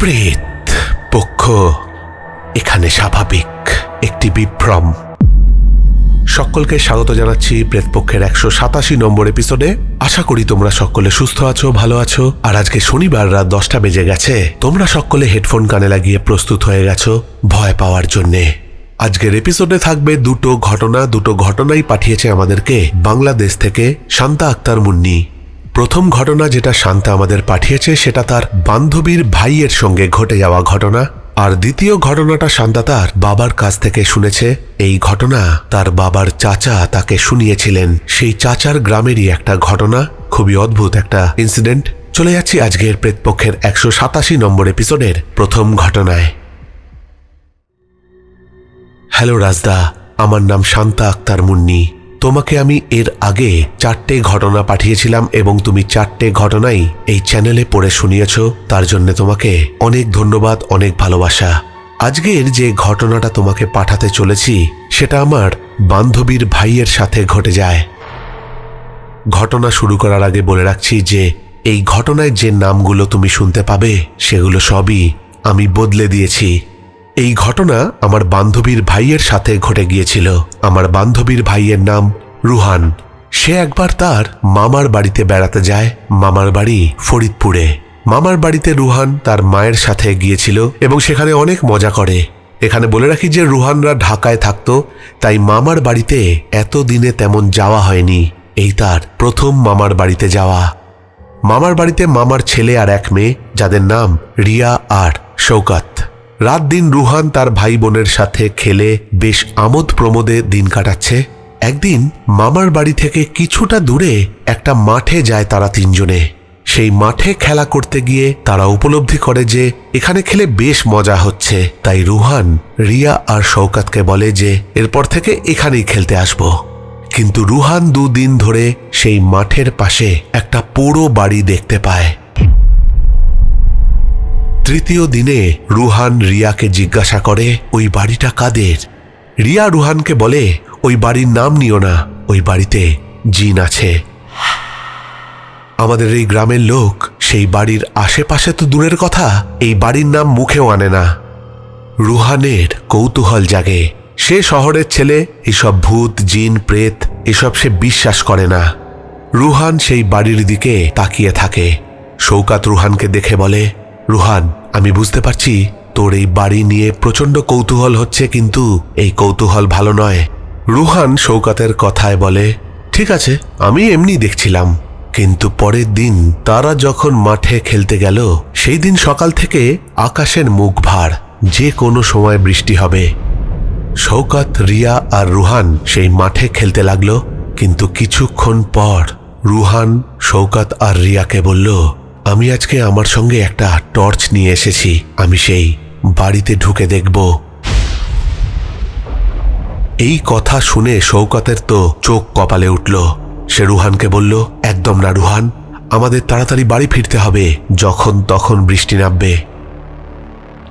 প্রেত পক্ষ, এখানে স্বাভাবিক একটি বিভ্রম। সকলকে স্বাগত জানাচ্ছি প্রেতপক্ষের একশো সাতাশি নম্বর এপিসোডে আশা করি তোমরা সকলে সুস্থ আছো, ভালো আছো। আর আজকে শনিবার রাত দশটা বেজে গেছে। তোমরা সকলে হেডফোন কানে লাগিয়ে প্রস্তুত হয়ে গেছো ভয় পাওয়ার জন্যে। আজকের এপিসোডে থাকবে দুটো ঘটনা। দুটো ঘটনাই পাঠিয়েছে আমাদেরকে বাংলাদেশ থেকে শান্তা আক্তার মুন্নি। প্রথম ঘটনা যেটা শান্তা আমাদের পাঠিয়েছে, সেটা তার বান্ধবীর ভাইয়ের সঙ্গে ঘটে যাওয়া ঘটনা। আর দ্বিতীয় ঘটনাটা শান্তা তার বাবার কাছ থেকে শুনেছে। এই ঘটনা তার বাবার চাচা তাকে শুনিয়েছিলেন। সেই চাচার গ্রামেরই একটা ঘটনা। খুবই অদ্ভুত একটা ইনসিডেন্ট চলে যাচ্ছি আজকের প্রেতপক্ষের একশো সাতাশি নম্বর এপিসোডের প্রথম ঘটনায়। হ্যালো রাজদা। আমার নাম শান্তা আক্তার মুন্নি। তোমাকে আমি এর আগে চারটে ঘটনা পাঠিয়েছিলাম এবং তুমি চারটে ঘটনাই এই চ্যানেলে পড়ে শুনিয়েছ, তার জন্য তোমাকে অনেক ধন্যবাদ, অনেক ভালোবাসা। আজকের যে ঘটনাটা তোমাকে পাঠাতে চলেছি, সেটা আমার বান্ধবীর ভাইয়ের সাথে ঘটে যায়। ঘটনা শুরু করার আগে বলে রাখছি যে, এই ঘটনায় যে নামগুলো তুমি শুনতে পাবে, সেগুলো সবই আমি বদলে দিয়েছি। এই ঘটনা আমার বান্ধবীর ভাইয়ের সাথে ঘটে গিয়েছিল। আমার বান্ধবীর ভাইয়ের নাম রুহান। সে একবার তার মামার বাড়িতে বেড়াতে যায়। মামার বাড়ি ফরিদপুরে। মামার বাড়িতে রুহান তার মায়ের সাথে গিয়েছিল এবং সেখানে অনেক মজা করে। এখানে বলে রাখি যে রুহানরা ঢাকায় থাকতো, তাই মামার বাড়িতে এত দিনে তেমন যাওয়া হয়নি। এই তার প্রথম মামার বাড়িতে যাওয়া। মামার বাড়িতে মামার ছেলে আর এক মেয়ে, যাদের নাম রিয়া আর শৌকাত রাত দিন রুহান তার ভাই বোনের সাথে খেলে বেশ আমোদ প্রমোদে দিন কাটাচ্ছে। একদিন মামার বাড়ি থেকে কিছুটা দূরে একটা মাঠে যায় তারা তিনজনে। সেই মাঠে খেলা করতে গিয়ে তারা উপলব্ধি করে যে এখানে খেলে বেশ মজা হচ্ছে। তাই রুহান, রিয়া আর শৌকাতকে বলে যে এরপর থেকে এখানেই খেলতে আসব। কিন্তু রুহান দুদিন ধরে সেই মাঠের পাশে একটা পোড়ো বাড়ি দেখতে পায়। তৃতীয় দিনে রুহান রিয়াকে জিজ্ঞাসা করে, ওই বাড়িটা কাদের? রিয়া রুহানকে বলে, ওই বাড়ির নাম নিও না, ওই বাড়িতে জিন আছে। আমাদের এই গ্রামের লোক সেই বাড়ির আশেপাশে তো দূরের কথা, এই বাড়ির নাম মুখেও আনে না। রুহানের কৌতূহল জাগে। সে শহরের ছেলে, এসব ভূত, জিন, প্রেত, এসব সে বিশ্বাস করে না। রুহান সেই বাড়ির দিকে তাকিয়ে থাকে। শৌকাত রুহানকে দেখে বলে, রুহান আমি বুঝতে পারছি তোর এই বাড়ি নিয়ে প্রচণ্ড কৌতূহল হচ্ছে, কিন্তু এই কৌতূহল ভালো নয়। রুহান শৌকাতের কথায় বলে, ঠিক আছে, আমি এমনি দেখছিলাম। কিন্তু পরের দিন তারা যখন মাঠে খেলতে গেল, সেই দিন সকাল থেকে আকাশের মুখ ভার, যে কোনো সময় বৃষ্টি হবে। শৌকাত, রিয়া আর রুহান সেই মাঠে খেলতে লাগল, কিন্তু কিছুক্ষণ পর রুহান, শৌকাত আর রিয়াকে বলল আমি আজকে আমার সঙ্গে একটা টর্চ নিয়ে এসেছি। আমি সেই বাড়িতে ঢুকে দেখব। এই কথা শুনে শৌকতের তো চোখ কপালে উঠল। সে রুহানকে বলল, একদম না রুহান, আমাদের তাড়াতাড়ি বাড়ি ফিরতে হবে, যখন তখন বৃষ্টি নামবে।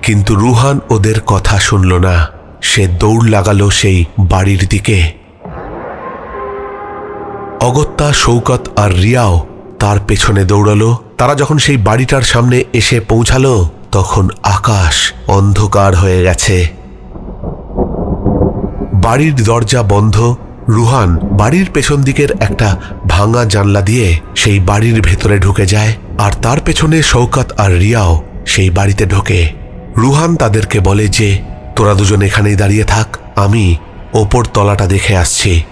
কিন্তু রুহান ওদের কথা শুনল না। সে দৌড় লাগালো সেই বাড়ির দিকে। অগত্যা শৌকত আর রিয়াও তার পেছনে দৌড়ালো। তারা যখন সেই বাড়িটার সামনে এসে পৌঁছালো, তখন আকাশ অন্ধকার হয়ে গেছে। বাড়ির দরজা বন্ধ। রুহান বাড়ির পেছন দিকের একটা ভাঙা জানলা দিয়ে সেই বাড়ির ভেতরে ঢুকে যায়, আর তার পেছনে শৌকত আর রিয়াও সেই বাড়িতে ঢোকে। রুহান তাদেরকে বলে যে, তোরা দুজন এখানেই দাঁড়িয়ে থাক, আমি ওপর তলাটা দেখে আসছি।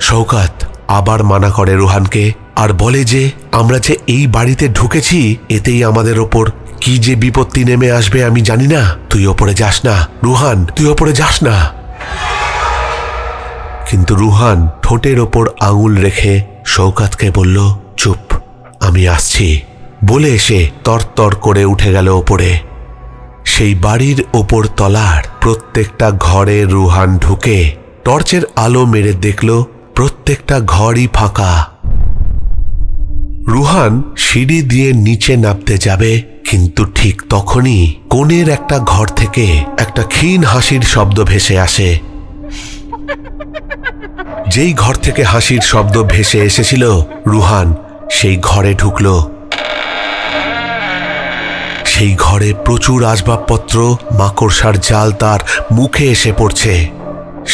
শৌকাত আবার মানা করে রুহানকে আর বলে যে, আমরা যে এই বাড়িতে ঢুকেছি, এতেই আমাদের ওপর কি যে বিপত্তি নেমে আসবে আমি জানি না। তুই ওপরে যাস না, রুহান, তুই ওপরে যাস না। কিন্তু রুহান ঠোঁটের ওপর আঙুল রেখে শৌকাতকে বলল, চুপ, আমি আসছি। বলে এসে তরতর করে উঠে গেল ওপরে। সেই বাড়ির ওপর তলার প্রত্যেকটা ঘরে রুহান ঢুকে টর্চের আলো মেরে দেখল প্রত্যেকটা ঘরই ফাঁকা। রুহান সিঁড়ি দিয়ে নিচে নামতে যাবে, কিন্তু ঠিক তখনই কোণের একটা ঘর থেকে একটা ক্ষীণ হাসির শব্দ ভেসে আসে। যেই ঘর থেকে হাসির শব্দ ভেসে এসেছিল, রুহান সেই ঘরে ঢুকলো। সেই ঘরে প্রচুর আসবাবপত্র, মাকড়সার জাল তার মুখে এসে পড়ছে।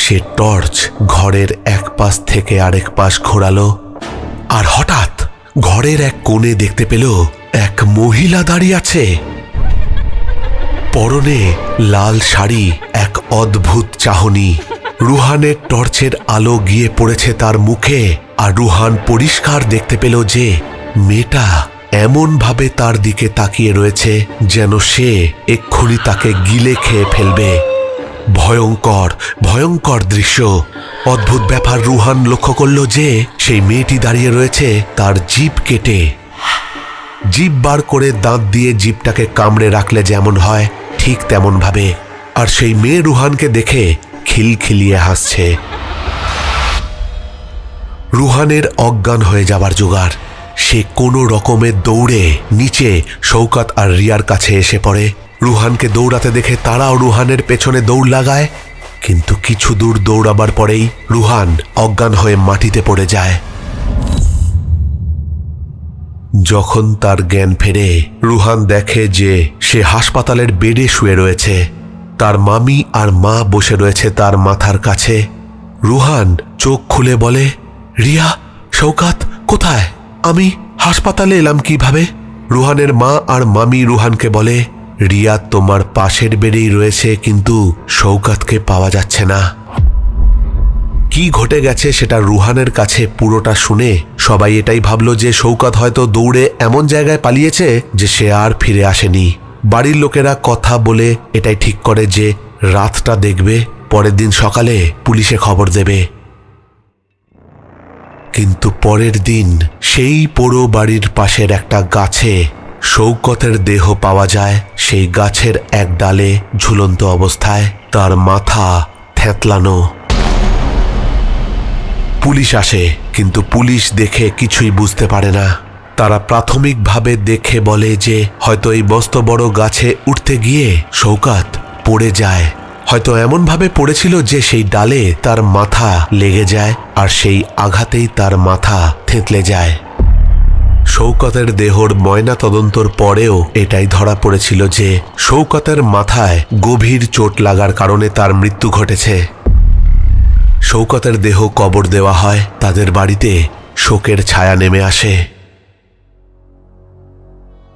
সে টর্চ ঘরের এক পাশ থেকে আরেক পাশ ঘোরালো, আর হঠাৎ ঘরের এক কোণে দেখতে পেল এক মহিলা দাঁড়িয়ে আছে। পরনে লাল শাড়ি, এক অদ্ভুত চাহনি। রুহানের টর্চের আলো গিয়ে পড়েছে তার মুখে, আর রুহান পরিষ্কার দেখতে পেল যে মেয়েটা এমন ভাবে তার দিকে তাকিয়ে রয়েছে যেন সে এক্ষুনি তাকে গিলে খেয়ে ফেলবে। ভয়ঙ্কর ভয়ঙ্কর দৃশ্য। অদ্ভুত ব্যাপার রুহান লক্ষ্য করল যে, সেই মেয়েটি দাঁড়িয়ে রয়েছে তার জিভ কেটে। জিভ বার করে দাঁত দিয়ে জিভটাকে কামড়ে রাখলে যেমন হয়, ঠিক তেমন ভাবে আর সেই মেয়ে রুহানকে দেখে খিলখিলিয়ে হাসছে। রুহানের অজ্ঞান হয়ে যাবার জোগাড়। সে কোনো রকমের দৌড়ে নিচে শৌকাত আর রিয়ার কাছে এসে পড়ে। রুহানকে দৌড়াতে দেখে তারাও রুহানের পেছনে দৌড় লাগায়, কিন্তু কিছু দূর দৌড়াবার পরেই রুহান অজ্ঞান হয়ে মাটিতে পড়ে যায়। যখন তার জ্ঞান ফেরে, রুহান দেখে যে সে হাসপাতালের বেডে শুয়ে রয়েছে। তার মামি আর মা বসে রয়েছে তার মাথার কাছে। রুহান চোখ খুলে বলে, রিয়া শৌকাত কোথায়? আমি হাসপাতালে এলাম কীভাবে? রুহানের মা আর মামি রুহানকে বলে রিয়া তোমার পাশের বেডেই রয়েছে, কিন্তু শৌকাতকে পাওয়া যাচ্ছে না। কি ঘটে গেছে সেটা রুহানের কাছে পুরোটা শুনে সবাই এটাই ভাবল যে শৌকত হয়তো দৌড়ে এমন জায়গায় পালিয়েছে যে সে আর ফিরে আসেনি। বাড়ির লোকেরা কথা বলে এটাই ঠিক করে যে রাতটা দেখবে, পরের দিন সকালে পুলিশে খবর দেবে। কিন্তু পরের দিন সেই পোড়ো বাড়ির পাশের একটা গাছে শৌকতের দেহ পাওয়া যায় সেই গাছের এক ডালে ঝুলন্ত অবস্থায়, তার মাথা থ্যাতলানো পুলিশ আসে, কিন্তু পুলিশ দেখে কিছুই বুঝতে পারে না। তারা প্রাথমিকভাবে দেখে বলে যে, হয়তো এই বস্ত বড় গাছে উঠতে গিয়ে শৌকাত পড়ে যায়। হয়তো এমনভাবে পড়েছিল যে সেই ডালে তার মাথা লেগে যায় আর সেই আঘাতেই তার মাথা থেঁতলে যায়। শৌকতের দেহর ময়না তদন্তর পরেও এটাই ধরা পড়েছিল যে শৌকতের মাথায় গভীর চোট লাগার কারণে তার মৃত্যু ঘটেছে। শৌকতের দেহ কবর দেওয়া হয়, তাদের বাড়িতে শোকের ছায়া নেমে আসে।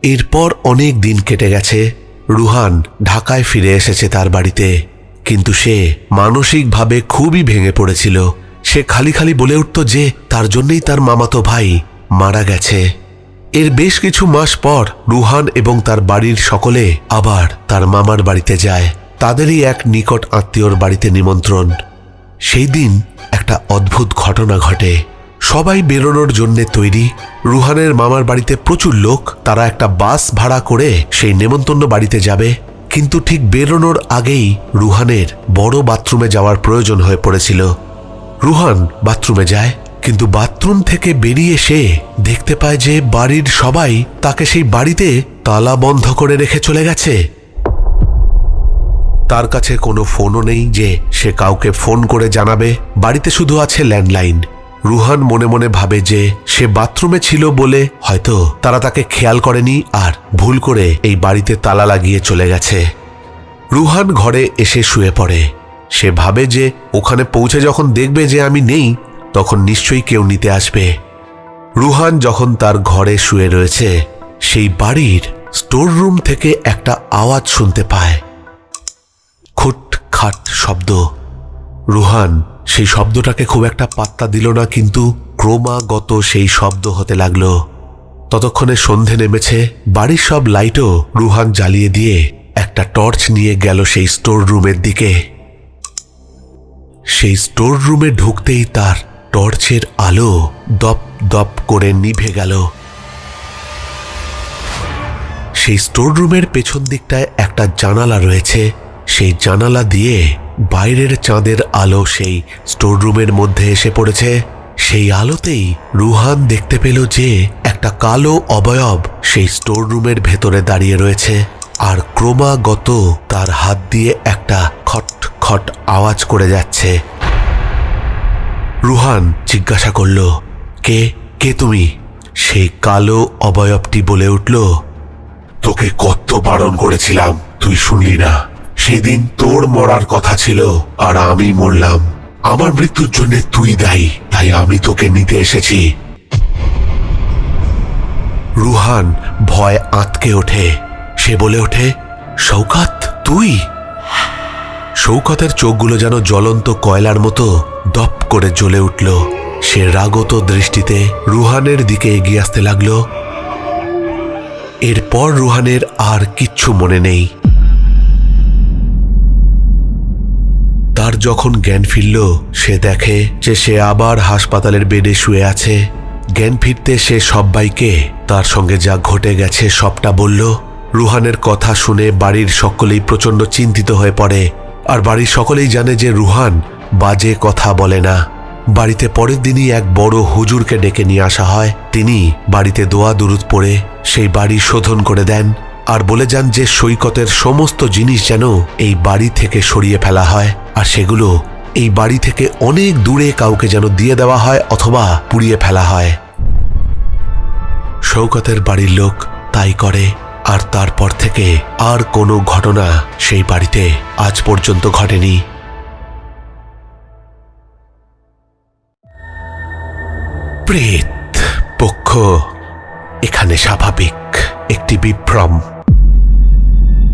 এরপর অনেক দিন কেটে গেছে, রুহান ঢাকায় ফিরে এসেছে তার বাড়িতে। কিন্তু সে মানসিকভাবে খুবই ভেঙে পড়েছিল। সে খালি খালি বলে উঠত যে তার জন্যই তার মামাতো ভাই মারা গেছে। এর বেশ কিছু মাস পর রুহান এবং তার বাড়ির সকলে আবার তার মামার বাড়িতে যায়। তাদেরই এক নিকট আত্মীয়র বাড়িতে নিমন্ত্রণ। সেই দিন একটা অদ্ভুত ঘটনা ঘটে। সবাই বেরোনোর জন্যে তৈরি। রুহানের মামার বাড়িতে প্রচুর লোক। তারা একটা বাস ভাড়া করে সেই নেমন্তন্ন বাড়িতে যাবে। কিন্তু ঠিক বেরোনোর আগেই রুহানের বড় বাথরুমে যাওয়ার প্রয়োজন হয়ে পড়েছিল। রুহান বাথরুমে যায়। কিন্তু বাথরুম থেকে বেরিয়ে সে দেখতে পায় যে বাড়ির সবাই তাকে সেই বাড়িতে তালা বন্ধ করে রেখে চলে গেছে। তার কাছে কোনো ফোনও নেই যে সে কাউকে ফোন করে জানাবে। বাড়িতে শুধু আছে ল্যান্ডলাইন। রুহান মনে মনে ভাবে যে সে বাথরুমে ছিল বলে হয়তো তারা তাকে খেয়াল করেনি আর ভুল করে এই বাড়িতে তালা লাগিয়ে চলে গেছে। রুহান ঘরে এসে শুয়ে পড়ে। সে ভাবে যে ওখানে পৌঁছে যখন দেখবে যে আমি নেই তখন নিশ্চয়ই কেউ নিতে আসবে। রুহান যখন তার ঘরে শুয়ে রয়েছে, সেই বাড়ির স্টোর রুম থেকে একটা আওয়াজ শুনতে পায়। খুট খাট শব্দ। রুহান সেই শব্দটাকে খুব একটা পাত্তা দিল না, কিন্তু ক্রমাগত সেই শব্দ হতে লাগল। ততক্ষণে সন্ধে নেমেছে, বাড়ির সব লাইটও রুহান জ্বালিয়ে দিয়ে একটা টর্চ নিয়ে গেল সেই স্টোর রুমের দিকে। সেই স্টোর রুমে ঢুকতেই তার টর্চের আলো দপ দপ করে নিভে গেল। সেই স্টোর রুমের পেছন দিকটায় একটা জানালা রয়েছে। সেই জানালা দিয়ে বাইরের চাঁদের আলো সেই স্টোর রুমের মধ্যে এসে পড়েছে। সেই আলোতেই রুহান দেখতে পেল যে একটা কালো অবয়ব সেই স্টোর রুমের ভেতরে দাঁড়িয়ে রয়েছে। আর ক্রমাগত তার হাত দিয়ে একটা খট খট আওয়াজ করে যাচ্ছে। রুহান জিজ্ঞাসা করল, কে কে তুমি? সেই কালো অবয়বটি বলে উঠল, তোকে কত বারণ করেছিলাম, তুই শুনলি না। সেদিন তোর মরার কথা ছিল আর আমি মরলাম। আমার মৃত্যুর জন্য তুই দায়ী, তাই আমি তোকে নিতে এসেছি। রুহান ভয় আঁতকে ওঠে। সে বলে ওঠে শৌকাত তুই? শৌকতের চোখগুলো যেন জ্বলন্ত কয়লার মতো দপ করে জ্বলে উঠল। সে রাগত দৃষ্টিতে রুহানের দিকে এগিয়ে আসতে লাগল। এরপর রুহানের আর কিচ্ছু মনে নেই। তার যখন জ্ঞান ফিরল, সে দেখে যে সে আবার হাসপাতালের বেডে শুয়ে আছে। জ্ঞান ফিরতে সে সবাইকে তার সঙ্গে যা ঘটে গেছে সবটা বলল। রুহানের কথা শুনে বাড়ির সকলেই প্রচণ্ড চিন্তিত হয়ে পড়ে। আর বাড়ির সকলেই জানে যে রুহান বাজে কথা বলে না। বাড়িতে পরের দিনই এক বড় হুজুরকে ডেকে নিয়ে আসা হয়। তিনি বাড়িতে দোয়া দুরুদ পড়ে সেই বাড়ি শোধন করে দেন আর বলে যান যে সৈকতের সমস্ত জিনিস যেন এই বাড়ি থেকে সরিয়ে ফেলা হয় আর সেগুলো এই বাড়ি থেকে অনেক দূরে কাউকে যেন দিয়ে দেওয়া হয় অথবা পুড়িয়ে ফেলা হয়। শৌকতের বাড়ির লোক তাই করে। আর তারপর থেকে আর কোনো ঘটনা সেই বাড়িতে আজ পর্যন্ত ঘটেনি। প্রেত পক্ষ এখানে স্বাভাবিক একটি বিভ্রম।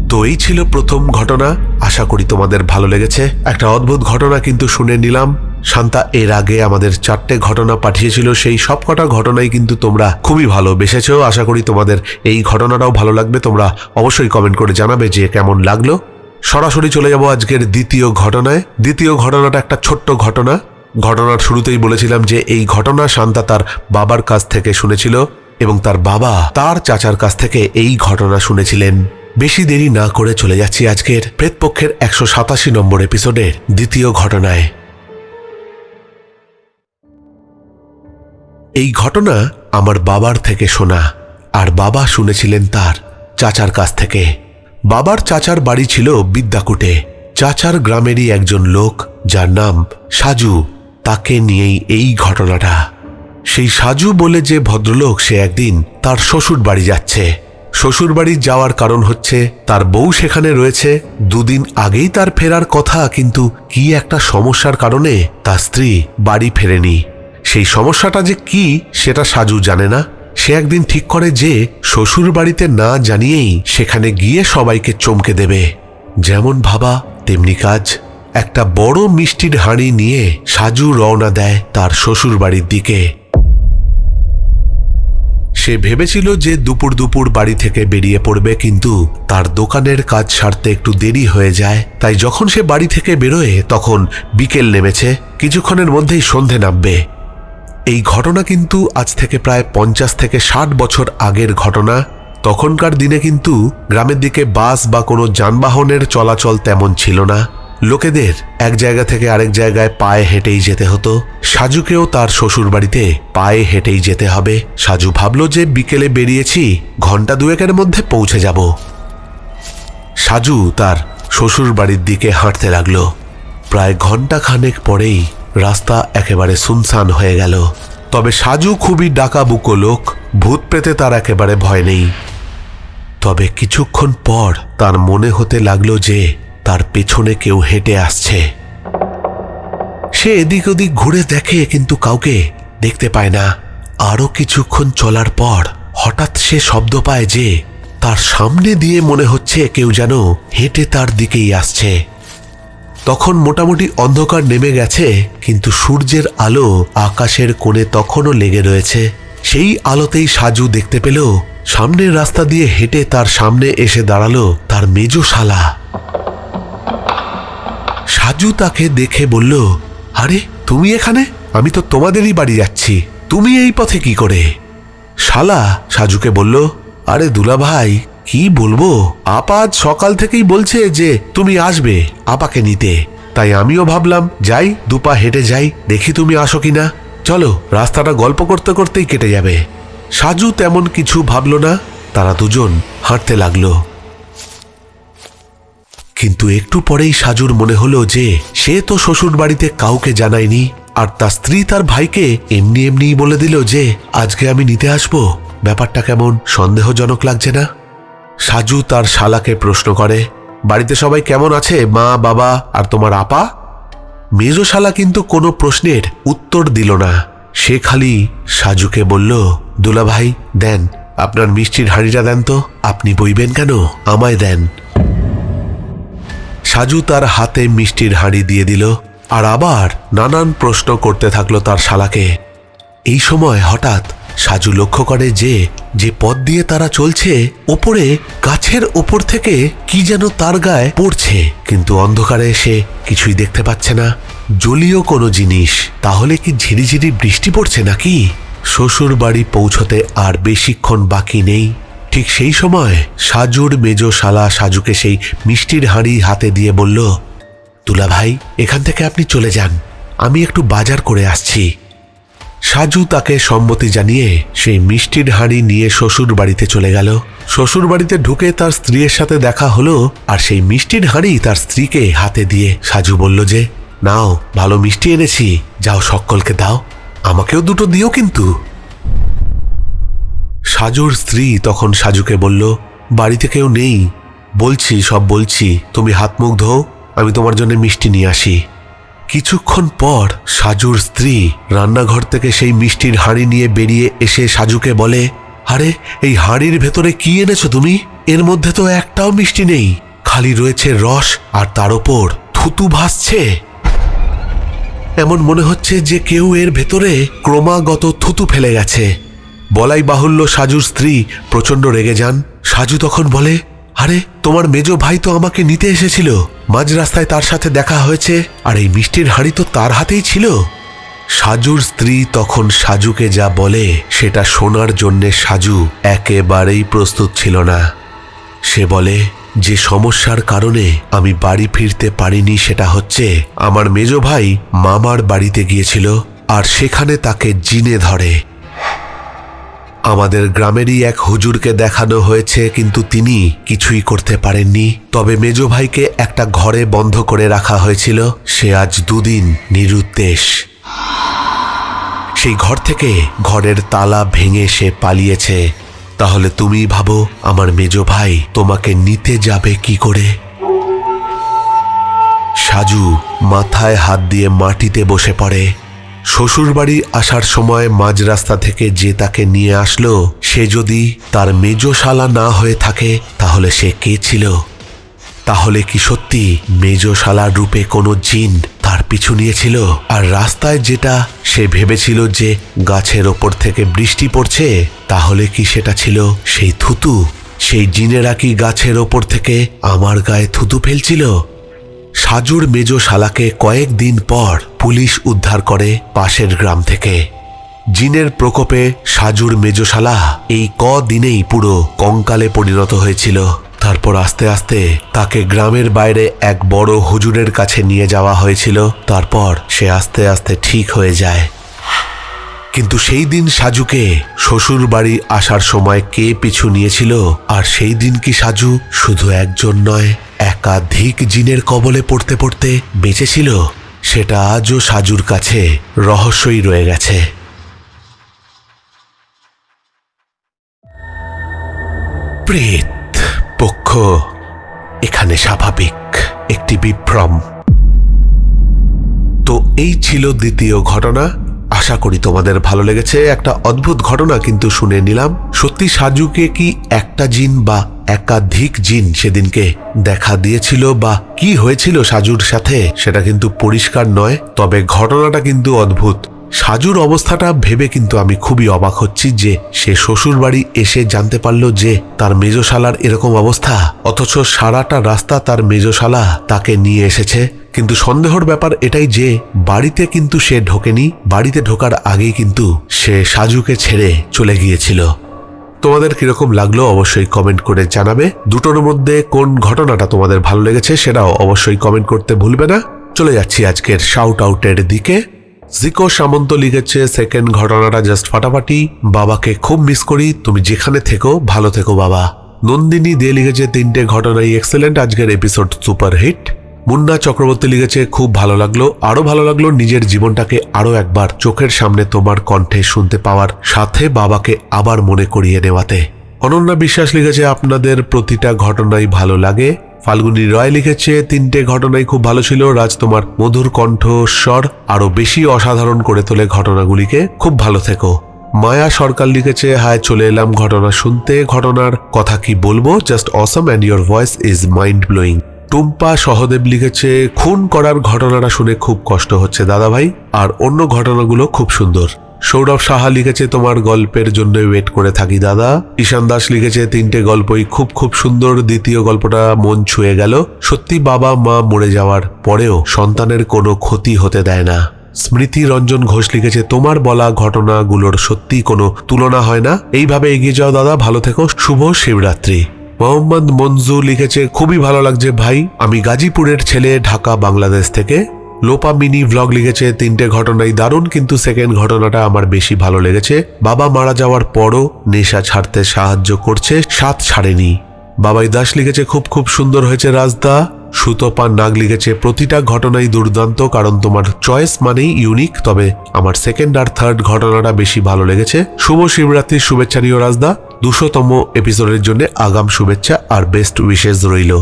তো এই ছিল প্রথম ঘটনা। আশা করি তোমাদের ভালো লেগেছে। একটা অদ্ভুত ঘটনা কিন্তু শুনে নিলাম। শান্তা, এর আগে আমাদের চারটে ঘটনা পাঠিয়েছিল, সেই সব কটা ঘটনাই কিন্তু তোমরা খুবই ভালো বেসেছ। আশা করি তোমাদের এই ঘটনাটাও ভালো লাগবে। তোমরা অবশ্যই কমেন্ট করে জানাবে যে কেমন লাগল। সরাসরি চলে যাব আজকের দ্বিতীয় ঘটনায়। দ্বিতীয় ঘটনাটা একটা ছোট্ট ঘটনা। ঘটনার শুরুতেই বলেছিলাম যে এই ঘটনা শান্তা তার বাবার কাছ থেকে শুনেছিল এবং তার বাবা তার চাচার কাছ থেকে এই ঘটনা শুনেছিলেন। বেশি দেরি না করে চলে যাচ্ছি আজকের প্রেতপক্ষের একশো সাতাশি নম্বর এপিসোডের দ্বিতীয় ঘটনায়। এই ঘটনা আমার বাবার থেকে শোনা, আর বাবা শুনেছিলেন তার চাচার কাছ থেকে। বাবার চাচার বাড়ি ছিল বিদ্যাকুটে। চাচার গ্রামেরই একজন লোক, যার নাম সাজু। তাকে নিয়েই এই ঘটনাটা। সেই সাজু বলে যে ভদ্রলোক, সে একদিন তার শ্বশুর বাড়ি যাচ্ছে। শ্বশুর বাড়ি যাওয়ার কারণ হচ্ছে, তার বউ সেখানে রয়েছে। দুদিন আগেই তার ফেরার কথা, কিন্তু কি একটা সমস্যার কারণে তার স্ত্রী বাড়ি ফেরেনি। সেই সমস্যাটা যে কি, সেটা সাজু জানে না। সে একদিন ঠিক করে যে, শ্বশুর বাড়িতে না জানিয়েই সেখানে গিয়ে সবাইকে চমকে দেবে। যেমন ভাবা, তেমনি কাজ। একটা বড় মিষ্টির হাঁড়ি নিয়ে সাজু রওনা দেয় তার শ্বশুর বাড়ির দিকে। সে ভেবেছিল যে দুপুর দুপুর বাড়ি থেকে বেরিয়ে পড়বে, কিন্তু তার দোকানের কাজ সারতে একটু দেরি হয়ে যায়। তাই যখন সে বাড়ি থেকে বেরোয়, তখন বিকেল নেমেছে। কিছুক্ষণের মধ্যেই সন্ধে নামবে। এই ঘটনা কিন্তু আজ থেকে প্রায় পঞ্চাশ থেকে ষাট বছর আগের ঘটনা। তখনকার দিনে কিন্তু গ্রামের দিকে বাস বা কোনো যানবাহনের চলাচল তেমন ছিল না। লোকেদের এক জায়গা থেকে আরেক জায়গায় পায়ে হেঁটেই যেতে হতো। সাজুকেও তার শ্বশুর বাড়িতে পায়ে হেঁটেই যেতে হবে। সাজু ভাবল যে বিকেলে বেরিয়েছি ঘণ্টা দুয়েকের মধ্যে পৌঁছে যাব। সাজু তার শ্বশুর বাড়ির দিকে হাঁটতে লাগল। প্রায় ঘণ্টা খানেক পরেই রাস্তা একেবারে সুনসান হয়ে গেল। তবে সাজু খুবই ডাকাবুকো লোক, ভূত পেতে তার একেবারে ভয় নেই। তবে কিছুক্ষণ পর তার মনে হতে লাগল যে তার পেছনে কেউ হেঁটে আসছে। সে এদিক ওদিক ঘুরে দেখে কিন্তু কাউকে দেখতে পায় না। আরও কিছুক্ষণ চলার পর হঠাৎ সে শব্দ পায় যে তার সামনে দিয়ে মনে হচ্ছে কেউ যেন হেঁটে তার দিকেই আসছে। তখন মোটামুটি অন্ধকার নেমে গেছে, কিন্তু সূর্যের আলো আকাশের কোণে তখনও লেগে রয়েছে। সেই আলোতেই সাজু দেখতে পেল, সামনের রাস্তা দিয়ে হেঁটে তার সামনে এসে দাঁড়াল তার মেজো শালা সাজু তাকে দেখে বলল, আরে, তুমি এখানে? আমি তো তোমাদেরই বাড়ি যাচ্ছি। তুমি এই পথে কি করে? শালা সাজুকে বলল, আরে দুলা ভাই কি বলব? আপা আজ সকাল থেকেই বলছে যে তুমি আসবে আপাকে নিতে। তাই আমিও ভাবলাম, যাই, দুপা হেঁটে যাই, দেখি তুমি আসো কিনা। চলো, রাস্তাটা গল্প করতে করতেই কেটে যাবে। সাজু তেমন কিছু ভাবল না, তারা দুজন হাঁটতে লাগল। কিন্তু একটু পরেই সাজুর মনে হলো যে সে তো শ্বশুর বাড়িতে কাউকে জানায়নি, আর তার স্ত্রী তার ভাইকে এমনি এমনি বলে দিল যে, আজকে আমি নিতে আসব। ব্যাপারটা কেমন? সন্দেহজনক লাগছে না? সাজু তার শালাকে প্রশ্ন করে, বাড়িতে সবাই কেমন আছে, মা, বাবা, আর তোমার আপা? মেজ শালা কিন্তু কোনো প্রশ্নের উত্তর দিল না। সে খালি সাজুকে বলল দুলা ভাই দেন, আপনার মিষ্টির হাঁড়িটা দেন তো, আপনি বইবেন কেন? আমায় দেন। সাজু তার হাতে মিষ্টির হাঁড়ি দিয়ে দিল, আর আবার নানান প্রশ্ন করতে থাকল তার শালাকে। এই সময় হঠাৎ সাজু লক্ষ্য করে যে যে পথ দিয়ে তারা চলছে, ওপরে, গাছের ওপর থেকে কি যেন তার গায়ে পড়ছে। কিন্তু অন্ধকারে এসে কিছুই দেখতে পাচ্ছে না। জলীয় কোনো জিনিস। তাহলে কি ঝিরিঝিরি বৃষ্টি পড়ছে নাকি? শ্বশুর বাড়ি পৌঁছতে আর বেশিক্ষণ বাকি নেই। ঠিক সেই সময় সাজুর মেজ শালা সাজুকে সেই মিষ্টির হাঁড়ি হাতে দিয়ে বলল, তুলা ভাই, এখান থেকে আপনি চলে যান। আমি একটু বাজার করে আসছি। সাজু তাকে সম্মতি জানিয়ে সেই মিষ্টির হাঁড়ি নিয়ে শ্বশুর বাড়িতে চলে গেল। শ্বশুর বাড়িতে ঢুকে তার স্ত্রীর সাথে দেখা হলো আর সেই মিষ্টির হাঁড়ি তার স্ত্রীকে হাতে দিয়ে সাজু বলল যে, নাও, ভালো মিষ্টি এনেছি, যাও সকলকে দাও, আমাকেও দুটো দিও কিন্তু। সাজুর স্ত্রী তখন সাজুকে বলল, বাড়িতে কেউ নেই, বলছি, সব বলছি, তুমি হাত মুখ ধোও, আমি তোমার জন্য মিষ্টি নিয়ে আসি। কিছুক্ষণ পর সাজুর স্ত্রী রান্নাঘর থেকে সেই মিষ্টির হাঁড়ি নিয়ে বেরিয়ে এসে সাজুকে বলে, আরে, এই হাঁড়ির ভেতরে কি এনেছো তুমি? এর মধ্যে তো একটাও মিষ্টি নেই। খালি রয়েছে রস আর তার ওপর থুতু ভাসছে। এমন মনে হচ্ছে যে কেউ এর ভেতরে ক্রমাগত থুতু ফেলে গেছে। বলাই বাহুল্য সাজুর স্ত্রী প্রচণ্ড রেগে যান। সাজু তখন বলে আরে, তোমার মেজ ভাই তো আমাকে নিতে এসেছিল। মাঝ রাস্তায় তার সাথে দেখা হয়েছে, আর এই মিষ্টির হাঁড়ি তো তার হাতেই ছিল। সাজুর স্ত্রী তখন সাজুকে যা বলে, সেটা শোনার জন্যে সাজু একেবারেই প্রস্তুত ছিল না। সে বলে, যে সমস্যার কারণে আমি বাড়ি ফিরতে পারিনি সেটা হচ্ছে, আমার মেজ ভাই মামার বাড়িতে গিয়েছিল, আর সেখানে তাকে জিনে ধরে। আমাদের গ্রামেরই এক হুজুরকে দেখানো হয়েছে, কিন্তু তিনি কিছুই করতে পারেননি। তবে মেজ ভাইকে একটা ঘরে বন্ধ করে রাখা হয়েছিল। সে আজ দুদিন নিরুদ্দেশ। সেই ঘর থেকে ঘরের তালা ভেঙে সে পালিয়েছে। তাহলে তুমি ভাবো, আমার মেজ ভাই তোমাকে নিতে যাবে কি করে? সাজু মাথায় হাত দিয়ে মাটিতে বসে পড়ে। শ্বশুরবাড়ি আসার সময় মাঝ রাস্তা থেকে যে তাকে নিয়ে আসলো, সে যদি তার মেজশালা না হয়ে থাকে, তাহলে সে কে ছিল? তাহলে কি সত্যি মেজ শালার রূপে কোনো জিন তার পিছু নিয়েছিল? আর রাস্তায় যেটা, সে ভেবেছিল যে গাছের ওপর থেকে বৃষ্টি পড়ছে, তাহলে কি সেটা ছিল সেই থুতু? সেই জিনেরা কি গাছের ওপর থেকে আমার গায়ে থুতু ফেলছিল? সাজুর মেজ শালাকে কয়েকদিন পর পুলিশ উদ্ধার করে পাশের গ্রাম থেকে। জিনের প্রকোপে সাজুর মেজশালা এই ক দিনেই পুরো কঙ্কালে পরিণত হয়েছিল। তারপর আস্তে আস্তে তাকে গ্রামের বাইরে এক বড় হুজুরের কাছে নিয়ে যাওয়া হয়েছিল। তারপর সে আস্তে আস্তে ঠিক হয়ে যায়। কিন্তু সেই দিন সাজুকে শ্বশুর বাড়ি আসার সময় কে পিছু নিয়েছিল? আর সেই দিন কি সাজু শুধু একজন নয়? একাধিক জিনের কবলে পড়তে পড়তে বেঁচেছিল সেটা আজও সাজুর কাছে রহস্যই রয়ে গেছে। প্রেত পক্ষ, এখানে স্বাভাবিক একটি বিভ্রম। তো এই ছিল দ্বিতীয় ঘটনা। আশা করি তোমাদের ভালো লেগেছে। একটা অদ্ভুত ঘটনা কিন্তু শুনে নিলাম। সত্যি সাজুকে কি একটা জিন বা একাধিক জিন সেদিনকে দেখা দিয়েছিল বা কি হয়েছিল সাজুর সাথে, সেটা কিন্তু পরিষ্কার নয়, তবে ঘটনাটা কিন্তু অদ্ভুত। সাজুর অবস্থাটা ভেবে কিন্তু আমি খুবই অবাক হচ্ছি যে সে শ্বশুর বাড়ি এসে জানতে পারল যে তার মেজশালার এরকম অবস্থা, অথচ সারাটা রাস্তা তার মেজশালা তাকে নিয়ে এসেছে। কিন্তু সন্দেহর ব্যাপার এটাই যে, বাড়িতে কিন্তু সে ঢোকেনি, বাড়িতে ঢোকার আগেই কিন্তু সে সাজুকে ছেড়ে চলে গিয়েছিল। তোমাদের কীরকম লাগল অবশ্যই কমেন্ট করে জানাবে। দুটোর মধ্যে কোন ঘটনাটা তোমাদের ভালো লেগেছে সেটাও অবশ্যই কমেন্ট করতে ভুলবে না। চলে যাচ্ছি আজকের শাউট আউটের দিকে। জিকো সামন্ত লিখেছে, সেকেন্ড ঘটনাটা জাস্ট ফাটাফাটি। বাবাকে খুব মিস করি। তুমি যেখানে থেকো, ভালো থেকো বাবা। নন্দিনী দিয়ে লিখেছে, তিনটে ঘটনাই এক্সেলেন্ট আজকের episode super hit Munna Chakraborty লিখেছে, খুব ভালো লাগল। আরও ভালো লাগল নিজের জীবনটাকে আরও একবার চোখের সামনে তোমার কণ্ঠে শুনতে পাওয়ার, সাথে বাবাকে আবার মনে করিয়ে নেওয়াতে। অনন্যা বিশ্বাস লিখেছে, আপনাদের প্রতিটা ঘটনাই ভালো লাগে। ফাল্গুনী রয় লিখেছে, তিনটে ঘটনাই খুব ভালো ছিল। রাজ তোমার মধুর কণ্ঠ স্বর আরও বেশি অসাধারণ করে তোলে ঘটনাগুলিকে। খুব ভালো থেকো। মায়া সরকার লিখেছে, হায়, চলে এলাম ঘটনা শুনতে। ঘটনার কথা কি বলব? Just awesome and your voice is mind blowing Tumpa Sahadev লিখেছে, খুন করার ঘটনাটা শুনে খুব কষ্ট হচ্ছে দাদাভাই, আর অন্য ঘটনাগুলো খুব সুন্দর। সৌরভ সাহা লিখেছে, তোমার গল্পের জন্য ওয়েট করে থাকি দাদা। ঈশান দাস লিখেছে, তিনটে গল্পই খুব খুব সুন্দর, দ্বিতীয় গল্পটা মন ছুঁয়ে গেল। সত্যি বাবা মা মরে যাওয়ার পরেও সন্তানের কোনো ক্ষতি হতে দেয় না। স্মৃতি রঞ্জন ঘোষ লিখেছে, তোমার বলা ঘটনাগুলোর সত্যি কোনো তুলনা হয় না। এইভাবে এগিয়ে যাও দাদা, ভালো থেকো, শুভ শিবরাত্রি। মোহাম্মদ মঞ্জু লিখেছে, খুবই ভালো লাগছে ভাই। আমি গাজীপুরের ছেলে, ঢাকা, বাংলাদেশ থেকে। লোপা মিনি ভ্লগ লিখেছে, তিনটে ঘটনাই দারুণ, কিন্তু সেকেন্ড ঘটনাটা আমার বেশি ভালো লেগেছে। বাবা মারা যাওয়ার পরও নেশা ছাড়তে সাহায্য করছে সাত ছাড়েনি। বাবাই দাস লিখেছে, খুব খুব সুন্দর হয়েছে রাজদা। সুতপা নাগ লিখেছে, প্রতিটা ঘটনাই দুর্দান্ত, কারণ তোমার চয়েস মানেই ইউনিক তবে আমার সেকেন্ড আর থার্ড ঘটনাটা বেশি ভালো লেগেছে। শুভ শিবরাত্রির শুভেচ্ছা নিও রাজদা। দুশোতম এপিসোডের জন্য আগাম শুভেচ্ছা আর বেস্ট উইশেস রইল।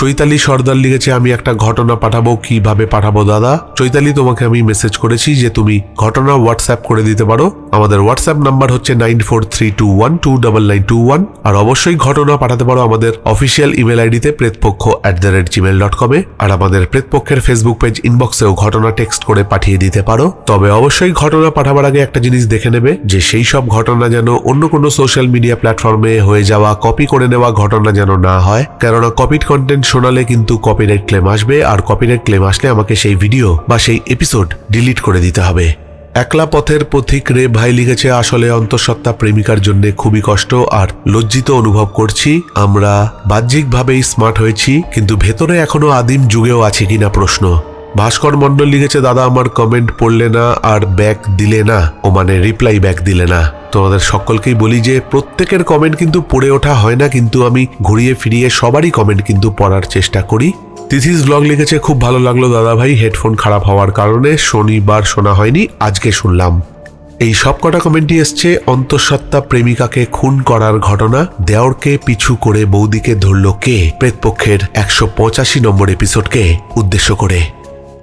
চৈতালি সর্দার লিখেছে, আমি একটা ঘটনা পাঠাবো, কীভাবে পাঠাবো দাদা? চৈতালি, তোমাকে আমি মেসেজ করেছি যে তুমি ঘটনা হোয়াটসঅ্যাপ করে দিতে পারো। আমাদের হোয়াটসঅ্যাপ নাম্বার হচ্ছে nine four three two one two double nine two one আর অবশ্যই ঘটনা পাঠাতে পারো আমাদের অফিসিয়াল ইমেল আইডিতে Pretpokkho at the rate Gmail dot কমে আর আমাদের প্রেতপক্ষের ফেসবুক পেজ ইনবক্সেও ঘটনা টেক্সট করে পাঠিয়ে দিতে পারো। তবে অবশ্যই ঘটনা পাঠাবার আগে একটা জিনিস দেখে নেবে, যে সেই সব ঘটনা যেন অন্য কোনো সোশ্যাল মিডিয়া প্ল্যাটফর্মে হয়ে যাওয়া কপি করে নেওয়া ঘটনা যেন না হয়। কেননা কপিড কন্টেন্ট শোনালে কিন্তু কপিরাইট ক্লেম আসবে আর কপিরাইট ক্লেম আসলে আমাকে সেই ভিডিও বা সেই এপিসোড ডিলিট করে দিতে হবে। একলা পথের পথিক রে ভাই লিখেছে, আসলে অন্তঃসত্ত্বা প্রেমিকার জন্য খুবই কষ্ট আর লজ্জিত অনুভব করছি। আমরা বাহ্যিকভাবেই স্মার্ট হয়েছি, কিন্তু ভেতরে এখনও আদিম যুগেও আছে কিনা প্রশ্ন। ভাস্কর মন্ডল লিখেছে, দাদা, আমার কমেন্ট পড়লে না আর ব্যাক দিলে না, ও মানে রিপ্লাই ব্যাক দিলে না। তোমাদের সকলকেই বলি যে, প্রত্যেকের কমেন্ট কিন্তু পড়ে ওঠা হয় না, কিন্তু আমি ঘুরিয়ে ফিরিয়ে সবারই কমেন্ট কিন্তু পড়ার চেষ্টা করি। তিথিস ব্লগ লিখেছে, খুব ভালো লাগল দাদা ভাই হেডফোন খারাপ হওয়ার কারণে শনিবার শোনা হয়নি, আজকে শুনলাম। এই সব কটা কমেন্টই এসছে, অন্তঃসত্ত্বা প্রেমিকাকে খুন করার ঘটনা, দেওরকে পিছু করে বৌদিকে ধরল কে প্রেতপক্ষের একশো পঁচাশি নম্বর এপিসোডকে উদ্দেশ্য করে।